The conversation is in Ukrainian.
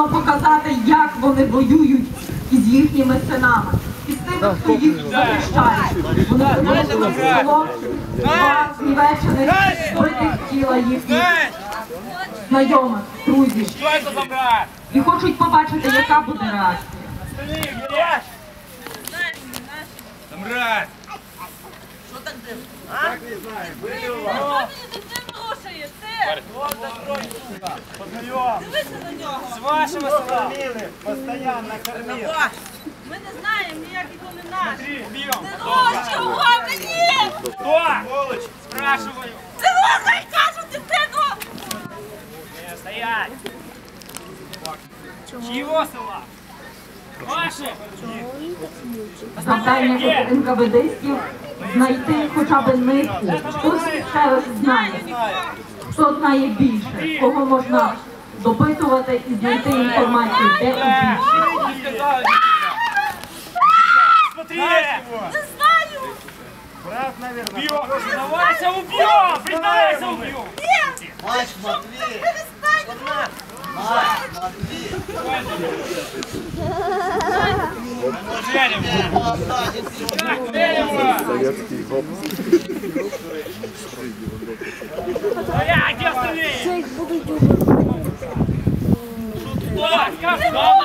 потрібно показати, як вони воюють із їхніми синами. І з тими, хто їх захищає. Вони приносили в село два знівечених, збитих тіла їхніх знайомих, друзів. І хочуть побачити, яка буде реакція. Що Остальные где? Забрать. С вашего стола. Постоянно кормил. Ми не знаємо ніяких вони наш. Три, бьем. Не ось чого мені! Кто? Спрашиваю. Не ось, я кажу, дитину! Не, стоять. Чьего села? Ваши? Завдання НКВДистів знайти хоча б нитку. Хтось ще знає, хто знає більше, кого можна допитувати і знайти інформацію, де сказали. Смотри. Не знаю! Брат, наверное. Бьем. Давайся убьем. Признавайся убьем. Матч Матвей! Советский хоп. А где остальные? Что? Скажи, давай. Вот, закрой.